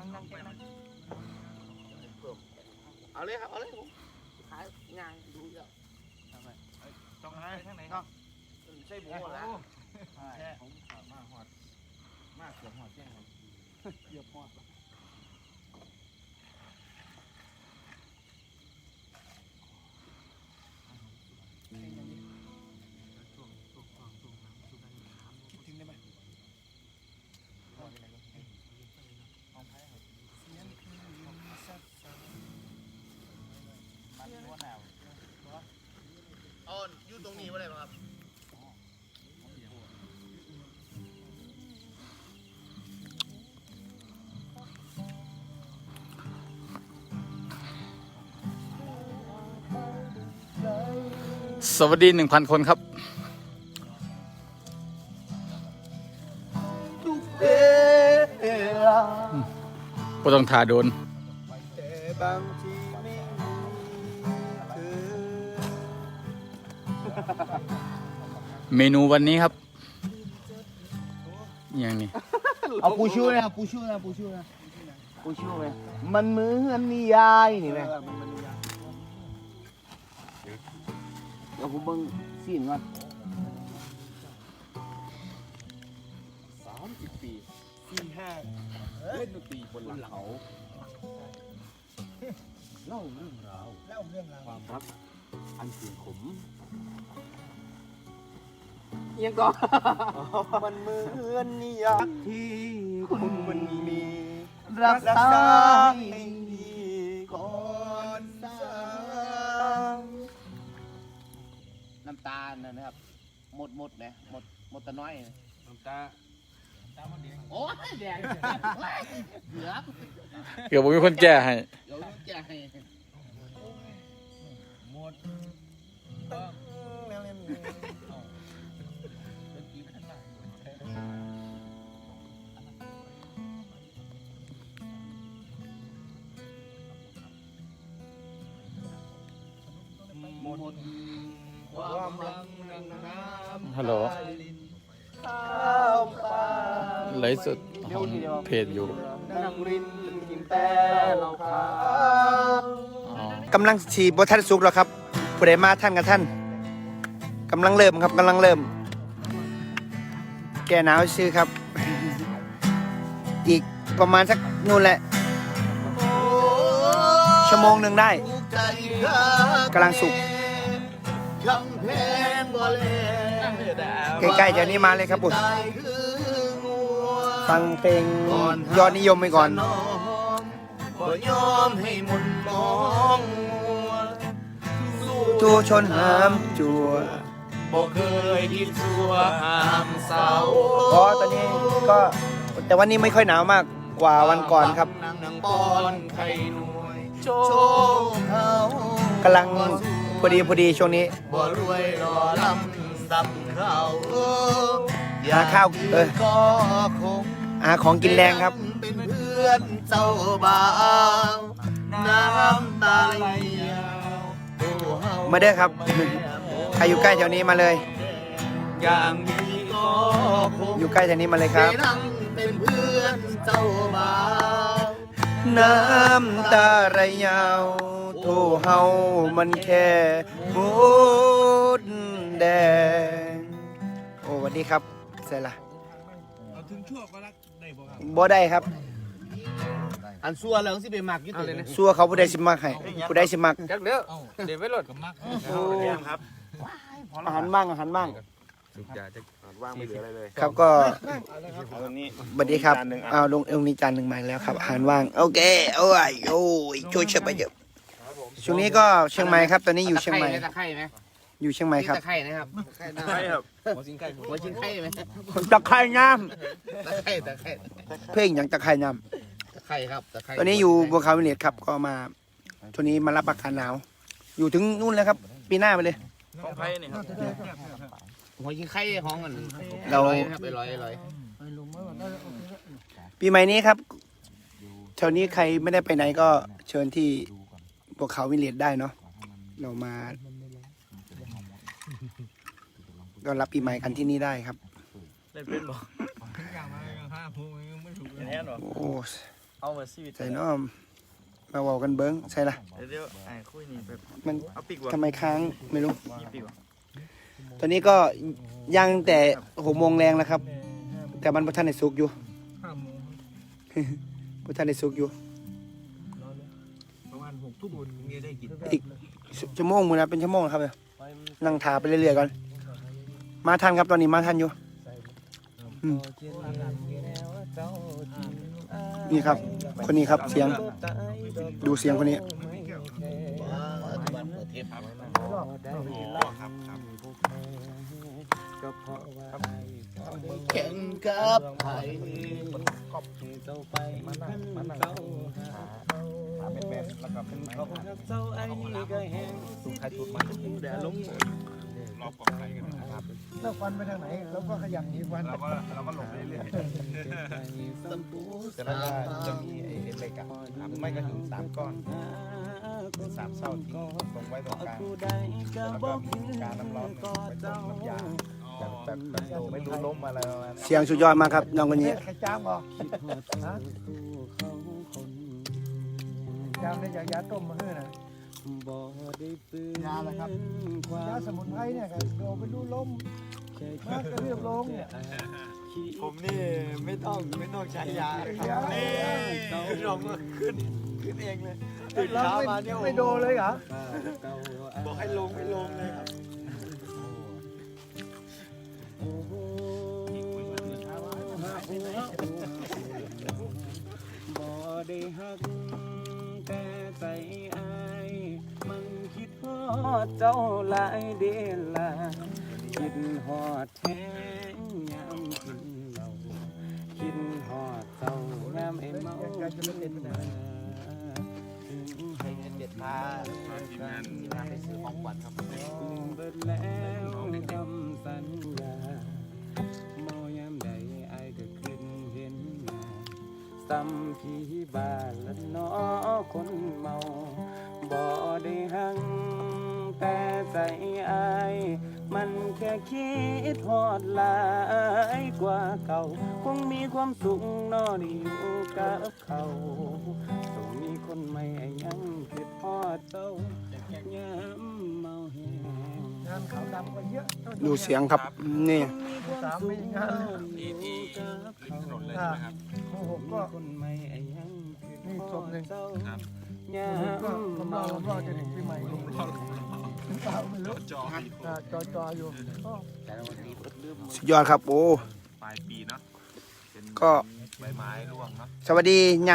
นั่งนั่งแกนั่งเอาเลยครับเอาเลยผมขายงานดูเยอะจองอะไรข้างไหนครับใช่หมูแล้วแค่ผมขับมาหอด มากเกือบหอดแจ้งครับเกือบหอด อ๋ออยู่ตรงนี้ว่าอะไรครับสวัสดีหนึ่งพันคนครับเอลาก็ต้องทาโดน แต่บางที เมนูวันนี้ครับอย่างนี้เอาปูชูนะปูชูนะปูชูนะปูชูไหมมันเหมือนนิยายนี่ไหมเดี๋ยวผมเบิ่งซีนก่อนสามสิบปีสี่ห้าเล่นดนตรีบนหลังเขาเล่าเรื่องราวความรักอันเสียงขม ยังก่อนมันเหมือนนิยายที่คุณมันมีรักษาให้ดีก่อนสร้างน้ำตาลนะครับ หมดหมดนะหมดหมดตะน้อยน้ำตาตามันแดงโอ้ยแดงเกือบเดี๋ยวผมมีคนแก้ให้เดี๋ยวจะให้หมด หมดความรักนังน้ำฮัลโหลข้าวปลาไลฟ์สดของเพจอยู่นั่งรินกินแต่เราขาวอ๋อกำลังฉีดบท่านสุกแล้วครับผู้ใดมาท่านกับท่านกำลังเริ่มครับกำลังเริ่ม แก่หนาวชื่อครับ อีกประมาณสักนู่นแหละ ชั่วโมงหนึ่งได้ใจกำลังสุก คำเพลงบ่เลใกล้ๆเดี๋ยวนี้มาเลยครับผมใจคืองัวฟังเพลงยอดนิยมไปก่อนสมบ่ยอมให้มุนมองมัวสู้ทูชนหามจัวบ่เคยคิดชั่วห้ามเสาเพราะตอนนี้ก็แต่วันนี้ไม่ค่อยหนาวมากกว่าวันก่อนครับนั่งนั่งบอนไข่หน่วยโชคเขากำลัง พอดีพอดีช่วงนี้ บ่รวยรอลำซ้ำเขาหาข้าวเออ ก็คงอาของกินแรงครับ เป็นเพื่อนเจ้าบ่าวน้ำตาไหลยาวโอ้เฮมาเด้อครับ ใครอยู่ใกล้แถวนี้มาเลย อย่างนี้ก็คง อยู่ใกล้แถวนี้มาเลยครับ ได้นั่งเป็นเพื่อนเจ้าบ่าวน้ำตาไหลยาว โทเฮามันแค่มุดแดง โอ้สวัสดีครับเสร็จละเอาถึงชั่วก็รักได้บ่ครับบ่ได้ครับ อันซัวแล้วสิไปมักอยู่ติซัวเขาผู้ใดสิมักให้ผู้ใดสิมักจักเด้อเดี๋ยวไปรถกับมักครับอาหารบ้างอาหารบ้างสุดยอดจะว่างไม่เหลืออะไรเลย ครับก็เอาตรงนี้สวัสดีครับจานหนึ่งอะเอาลงเอลนี้จานหนึ่งมาอีกแล้วครับอาหารว่าง โอเค โอ้ยโอ้ยช่วยเชื่อไปเยอะ ช่วงนี้ก็เชียงใหม่ครับตอนนี้อยู่เชียงใหม่ ตะไคร้ไหมอยู่เชียงใหม่ครับตะไคร้นะครับใช่ครับหัวสิงไก่หัวชิ้นไข่ไหมตะไคร่งามตะไคร้ตะไคร้เพ่งอย่างตะไคร่งามตะไคร้ครับตะไคร้ตอนนี้อยู่บนเขาวิลเลจครับก็มาช่วงนี้มารับอากาศหนาว อยู่ถึงนู่นเลยครับ ปีหน้าไปเลย ของไผ่นี่ครับหัวชิ้นไข่ของมันเราร้อยนะครับไปร้อยร้อยปีใหม่นี้ครับแถวนี้ใครไม่ได้ไปไหนก็เชิญที่ บนเขาวิลเลจได้เนาะเรามาก็รับปีใหม่กันที่นี่ได้ครับ เล่นเป็นบ่ถึงอย่างมาห้าพูยังไม่ถูกเลยแน่นบ่โอ้เอามาชีวิตใส่น้อมมาเว้ากันเบิ้งใช่ละเดี๋ยวเดี๋ยวไอ้คุยนี่แบบมันเอาปีกวะทำไมค้างไม่รู้มีปีกวะตอนนี้ก็ย่างแต่หกโมงแรงแล้วครับ แต่มันประทันในสุกอยู่ห้าโมงประทันในสุกอยู่ประมา ณหกทุ่มมีได้กินอีกชั่วโมงมือนะเป็นชั่วโมงแล้วครับเนี่ยนั่งถาไปเรื่อยๆก่อน มาทันครับตอนนี้มาทันอยู่อืมนี่ครับ คนนี้ครับเสียง ดูเสียงคนนี้ แข่งกับไผ่เจ้าไปมันนั่งมันนั่งเจ้าหาเป็นแบบแล้วก็เป็นไม้เจ้าไอ้นี่ก็แห้งสุขใครสุขมันแดดลงรอบปอดภัยกันนะครับแล้วฟันไปทางไหนแล้วก็ขยันอีกวันเราก็เราก็หลบเรื่อยแต่ละจะมีไอ้เล็กอะไม่ก็ถึงสามก้อน สามเส้าทิ้งตรงไว้ตรงกลางแล้วก็มีการน้ำร้อนไว้ตรงน้ำยาแบบแบบแบบไม่รู้ล้มอะไรประมาณนั้นเสียงสุดยอดมากครับน้องคนนี้ใครจ้างบ่ฮะจ้างได้จากยาต้มมาเพื่อนะยาอะไรครับยาสมุนไพรเนี่ยครับเราไปรู้ล้มมากก็เรียบร้องเนี่ย ผมนี่ไม่ต้องไม่ต้องใช้ยายาพี่น้องก็ขึ้นขึ้นเองเลย ตื่นเราเช้าไม่มาเนี่ยไม่โดนเลยเหรอบอกให้ลงไม่ลงเลยครับบ่ได้ฮักแต่ใจอายมันคิดฮอดเจ้าหลายเดอนลาคิดฮอดแท้งยามกินเหล้าคิดฮอดเจ้ายามไอ้เมาถึงให้ เด็ดพาทีมงานไปซื้อของขวัญครับเบิดแล้วคำสัญญาเมายามใดไอายก็ขึ้นเห็นหน้าซ้ำพี่บ้านละนอคนเมาบ่ได้หัง แต่ใจไอมันแค่คิดฮอดหลายกว่าเก่า คงมีความสุขนอได้อยู่กับเขา คนใหม่ยังคิดฮอดเจ้ายามเมาแห้งงานขาวดำก็เยอะดูเสียงครับนี่สามไม่งานนี่ที่ริมถนนเลยใช่ไหมครับโอ้โหก็คนใหม่ยังคิดนี่ฮศอพดหนึ่งเจ้าครับยาก็มกำลัเมางรอจะถึงปีใหม่ลงเปล่าไม่รู้จออ่าจอจออยู่ก็สุดยอดครับโอ้ปลายปีเนาะเป็นก็ใบไม้ร่วงเนาะสวัสดีย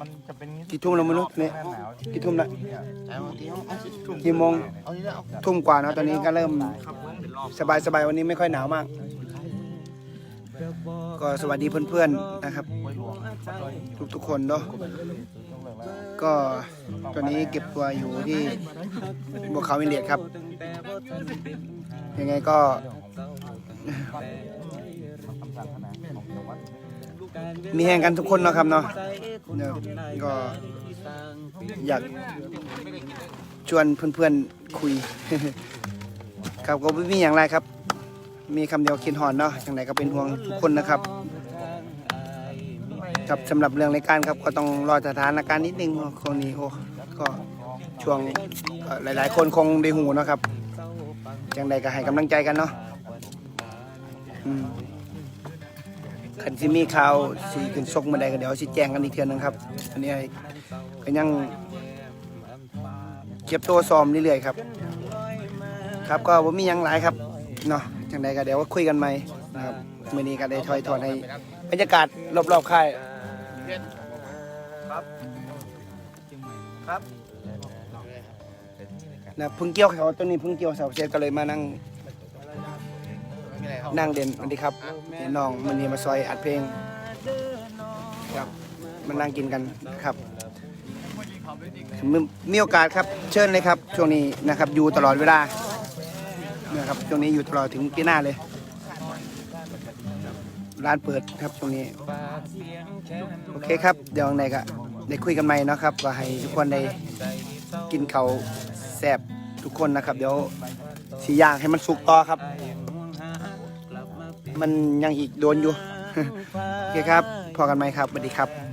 มันจะเป็นำกี่ทุ่มแล้วไม่รู้เนี่ยหนาวกี่ทุ่มละ กี่โมงทุ่มกว่าเนาะตอนนี้ก็เริ่มครับผมเป็นรอบสบายสบายๆวันนี้ไม่ค่อยหนาวมาก ก็สวัสดีเพื่อนๆนะครับ ทุกๆคนเนาะก็ตอนนี้เก็บตัวอยู่ที่บวเขาวินเลียดครับ ยังไงก็ มีแห่งกันทุกคนเนาะครับเนาะเนอะก็อยากชวนเพื่อนๆคุย ครับก็ไม่มีอย่างไรครับ มีคำเดียวคิดหอนเนาะอย่างไรก็เป็นห่วงทุกคนนะครับครับสำหรับเรื่องรายการครับก็ต้องรอสถานการณ์นิดนึงคนนี้โอ้ก็ช่วงก็หลาย ๆ คนคงได้หูเนาะครับอย่างใดก็ให้กำลังใจกันเนาะอืม ขันที่มีข่าวสีขึ้นชกเมื่อใดก็เดี๋ยวสิแจ้งกันอีกเทือนึงครับ อันนี้ก็ยังเก็บตัวซ้อมเรื่อยๆครับ ครับก็ผมมียังหลายครับเนาะจังใดก็เดี๋ยวคุยกันใหม่นะครับมื้อนี้ก็ได้ถอยถอนให้บรรยากาศรอบๆค่ายครับครับนะพิ่งเกี่ยวเขาตัวนี้พิ่งเกี่ยวเสาเสร็จก็เลยมานั่ง นั่งเด่นสวัสดีครับนี่น้องมันนี่มาซอยอัดเพลงครับมานั่งกินกันครับมีมีโอกาสครับเชิญเลยครับ ช่วงนี้นะครับอยู่ตลอดเวลานะครับช่วงนี้อยู่ตลอดถึงปีหน้าเลย ร้านเปิดครับช่วงนี้ โอเคครับ เดี๋ยวไหนก็ได้คุยกันใหม่เนาะครับว่าให้ทุกคนได้กินเขาวแซ่บทุกคนนะครับ เดี๋ยวสีย่างให้มันสุกต่อครับ มันยังอีกโดนอยู่ โอเคครับ พอกันไหมครับสวัสดีครับ